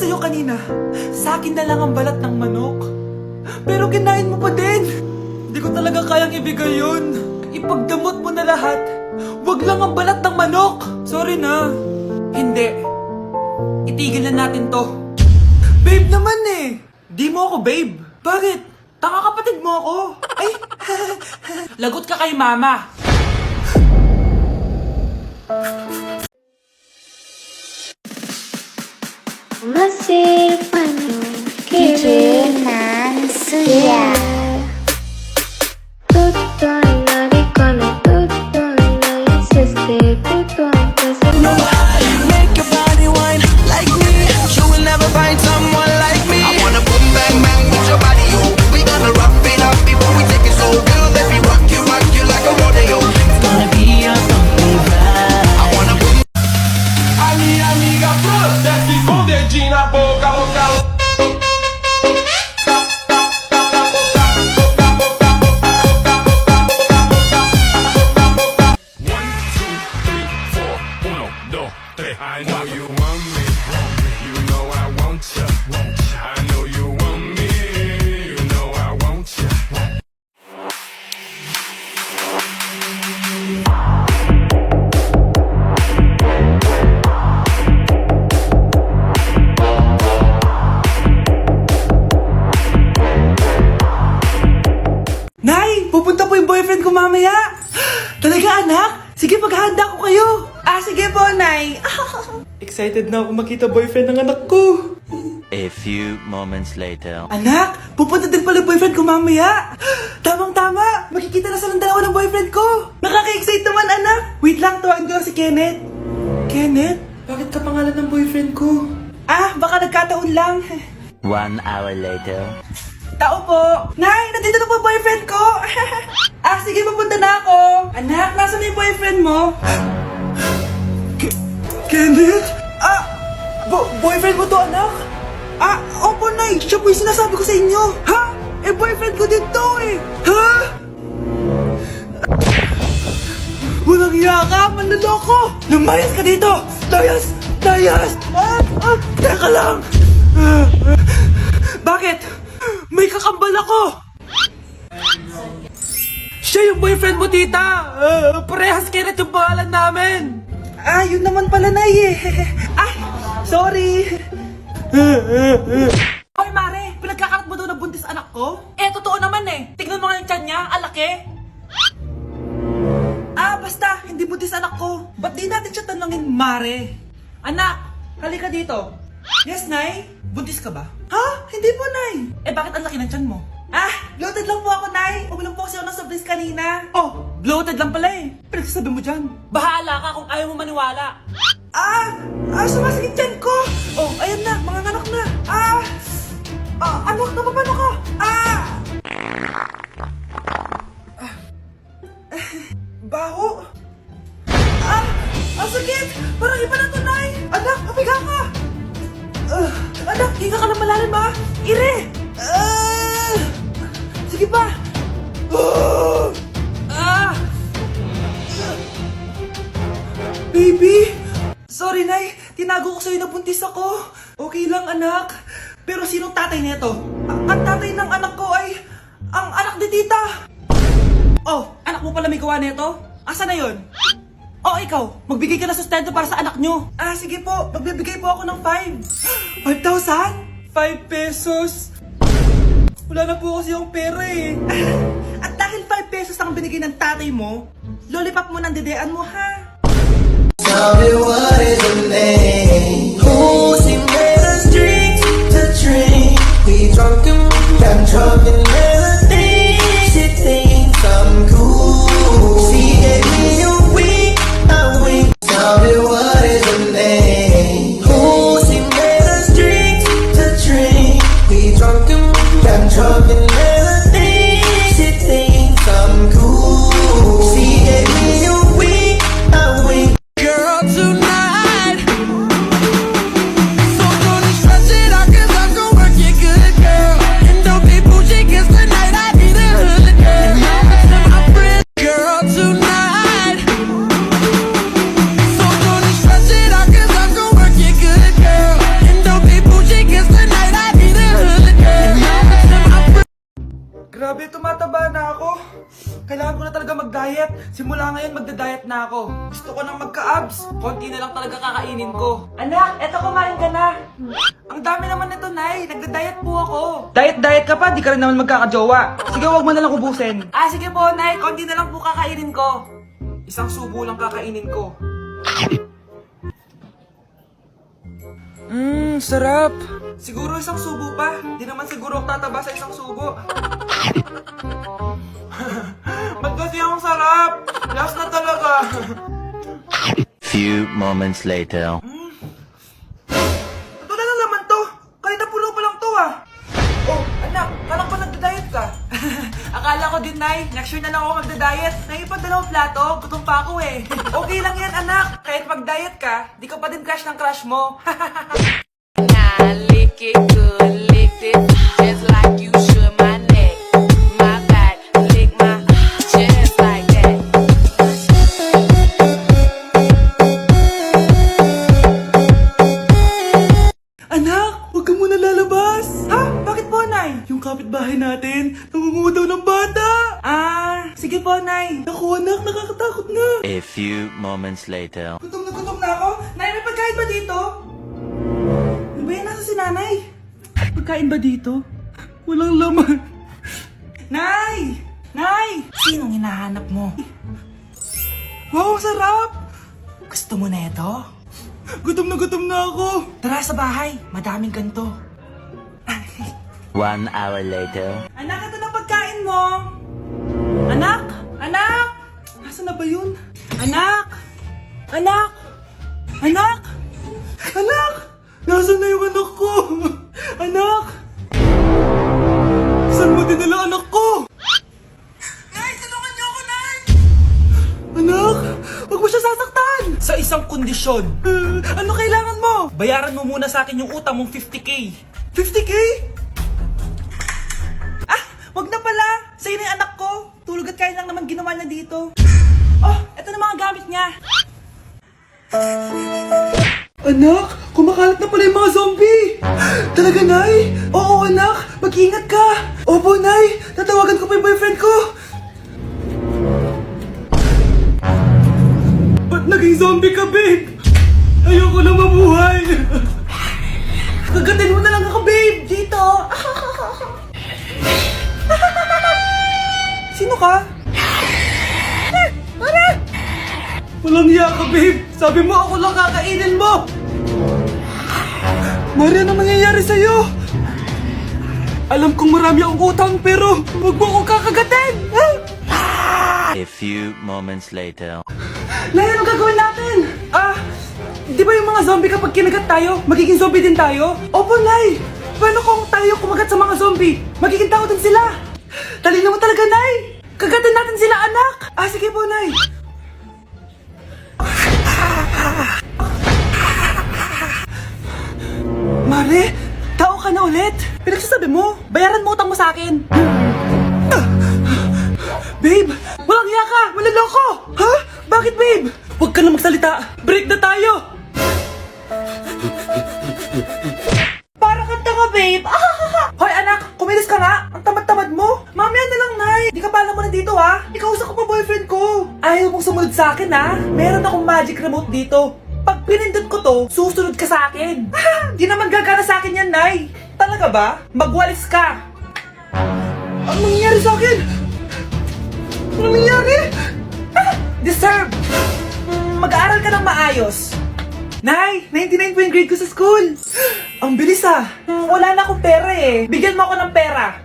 Sa'yo kanina, sa akin na lang ang balat ng manok. Pero kinain mo pa din. Hindi ko talaga kayang ibigay yun. Ipagdamot mo na lahat. Wag lang ang balat ng manok. Sorry na. Hindi. Itigil na natin to. Babe naman eh. Di mo ako babe. Bakit? Tanga kapatid mo ako. Ay, lagot ka kay mama. 一直难思呀 Excited na ako makita boyfriend ng anak ko. A few moments later. Anak, pupunta din pala boyfriend ko mamaya. Tamang-tama, makikita na silang dalawa ng boyfriend ko. Nakaka-excite naman, anak. Wait lang, tawagin ko si Kenneth. Kenneth? Bakit ka pangalan ng boyfriend ko? Ah, baka nagkataon lang. One hour later. Tao po. Nay, nandito na po boyfriend ko. ah, sige, papunta na ako. Anak, nasa na yung boyfriend mo? Ke- Kenneth? Ah, bo- boyfriend mo to, anak? Ah, opo, Nay. Siya po yung sinasabi ko sa inyo. Ha? Eh, boyfriend ko din to, eh. Ha? Walang iya ka, manloloko! Lumayas ka dito! Layas! Layas! Ah, ah, teka lang! Bakit? May kakambal ako! Siya yung boyfriend mo, tita! Ah, parehas Kenneth yung pangalan namin! Ah, yun naman pala, Nay eh. Sorry! Hoy, Mare! Pinagkakarat mo daw na buntis anak ko? Eh, totoo naman eh! Tignan mo nga yung tiyan niya, alaki! Ah, basta, hindi buntis anak ko. Ba't di natin siya tanongin, Mare? Anak, halika dito. Yes, Nay? Buntis ka ba? Ha? Hindi po, Nay. Eh, bakit ang laki ng tiyan mo? Ah, bloated lang po ako, Nay. Uminom po kasi ako ng sobris kanina. Oh, bloated lang pala eh. Pinagsasabi mo dyan. Bahala ka kung ayaw mo maniwala. Ah, ah, sumasakit Sige pa! Ah! Ah! Baby! Sorry, Nay. Tinago ko sa'yo na buntis ako. Okay lang, anak. Pero sinong tatay nito? Ang tatay ng anak ko ay... Ang anak ni tita! Oh, anak mo pala may gawa nito? Asa na yon? Oh, ikaw, magbigay ka ng sustento para sa anak nyo. Ah, sige po, magbibigay po ako ng 5. 5,000? 5 pesos? Wala na po kasi yung pera eh. At dahil 5 pesos ang binigay ng tatay mo, lollipop mo ng dedean mo ha. Tell me what is your name? Who's in us drink to drink? We drunk and got drunk and diet. Simula ngayon, magda-diet na ako. Gusto ko nang magka-abs. Konti na lang talaga kakainin ko. Anak, eto kumain ka na. Ang dami naman nito, Nay. Nagda-diet po ako. Diet-diet ka pa, di ka rin naman magkakajowa. Sige, wag mo na lang ubusin. Ah, sige po, Nay. Konti na lang po kakainin ko. Isang subo lang kakainin ko. Mmm, sarap. Siguro isang subo pa. Di naman siguro ako tataba sa isang subo. Ba't kasi ang sarap? Last na talaga. Few moments later. Ito Akala ko din, Nay. Next year na lang ako magda-diet. Ngayon pa dalawang plato, gutom pa ako eh. okay lang yan, anak. Kahit mag-diet ka, di ka pa din crush ng crush mo. Gutom na ako. Nay, may pagkain ba dito? Ano ba yan? Nasa si nanay? Pagkain ba dito? Walang laman. Nay! Nay! Sinong hinahanap mo? Wow, sarap! Gusto mo na ito? Gutom na gutom na ako. Tara sa bahay. Madaming ganto. One hour later. Anak, ito na pagkain mo. Anak! Anak! Nasaan na ba yun? Anak! Anak! Anak! Anak! Nasaan na yung anak ko? Anak! Saan mo dinala anak ko? Nay, tulungan niyo ako, Nay! Anak! Huwag mo siya sasaktan! Sa isang kondisyon. ano kailangan mo? Bayaran mo muna sa akin yung utang mong 50k. 50k? Ah, wag na pala. Sa'yo na yung anak ko. Tulog at kain lang naman ginawa niya dito. Oh, eto na mga gamit niya. Anak, kumakalat na pala yung mga zombie. Talaga, Nay? Oo, anak. Mag-ingat ka. Opo, Nay. Tatawagan ko pa yung boyfriend ko. Ba't naging zombie ka, babe? Ayoko na mabuhay. Kagatin mo na lang ako, babe. Dito. Sino ka? Walang hiya ka, babe. Sabi mo ako lang kakainin mo. Mare, ano nangyayari sa'yo? Alam kong marami akong utang pero huwag mo akong kakagatin. A few moments later. Nay, ano gagawin natin? Ah, di ba yung mga zombie kapag kinagat tayo, magiging zombie din tayo? Opo, Nay! Paano kung tayo kumagat sa mga zombie? Magiging tao din sila! Talino mo talaga, Nay! Kagatin natin sila, anak! Ah, sige po, Nay! Mare, tao ka na ulit! Pinagsasabi mo, bayaran mo utang mo sa akin! Magic remote dito. Pag pinindot ko to, susunod ka sa akin. Di naman gagana sa akin yan, Nay! Talaga ba? Magwalis ka! Ano nangyayari sa akin? Ano nangyari? Ah! Deserve! Mag-aaral ka ng maayos. Nay, 99 po yung grade ko sa school. Ang bilis ah. Wala na akong pera eh. Bigyan mo ako ng pera.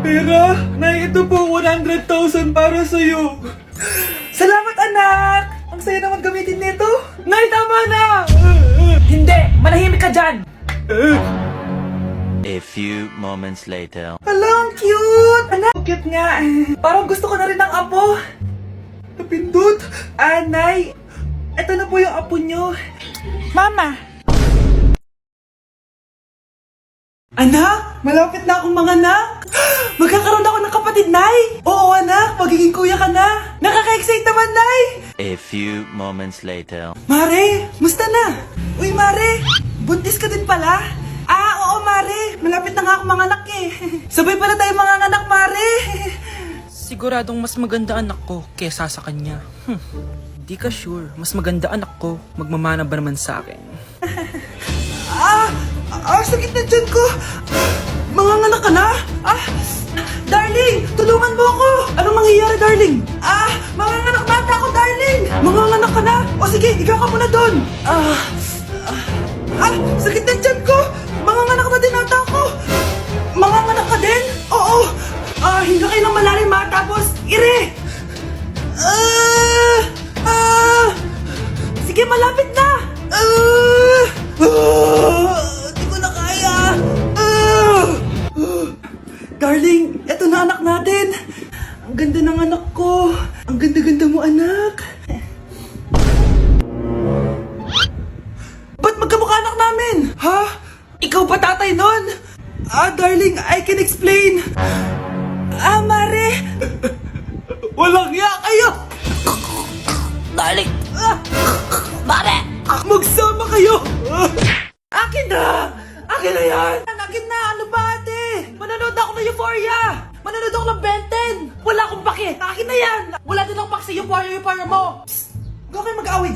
Pera? Nay, ito po 100,000 para sa'yo. Salamat anak! Ang saya naman gamitin nito. Nay, tama na! Hindi! Manahimik ka dyan! A few moments later. Hala, ang cute! Anak, ang cute nga. Parang gusto ko na rin ng apo. Napindot. Anay, eto na po yung apo nyo. Mama! Anak, malapit na akong mga anak. Magkakaroon ako ng kapatid, Nay. Oo, anak, magiging kuya ka na. Nakaka-excite naman, Nay. A few moments later. Mare, musta na? Uy, Mare, buntis ka din pala? Ah, oo, Mare. Malapit na nga ako mga anak eh. Sabay pala tayo mga anak, Mare. Siguradong mas maganda anak ko kesa sa kanya. Hmm. Di ka sure. Mas maganda anak ko. Magmamana ba naman sa akin? ah! Ah! Sakit na dyan ko! Mga anak ka na? Ah! Darling! Tulungan mo ako! Anong mangyayari, darling? Ah! Ah! Ah! Sakit na Walang ya kayo! Darling! Mare! Magsama kayo! Akin na! Akin na yan! Akin na! Ano ba, ate? Manonood ako ng Euphoria! Manonood ako ng Ben 10! Wala akong pake! Akin na yan! Wala din akong pake sa Euphoria, Euphoria mo! Psst! Huwag kayo mag-away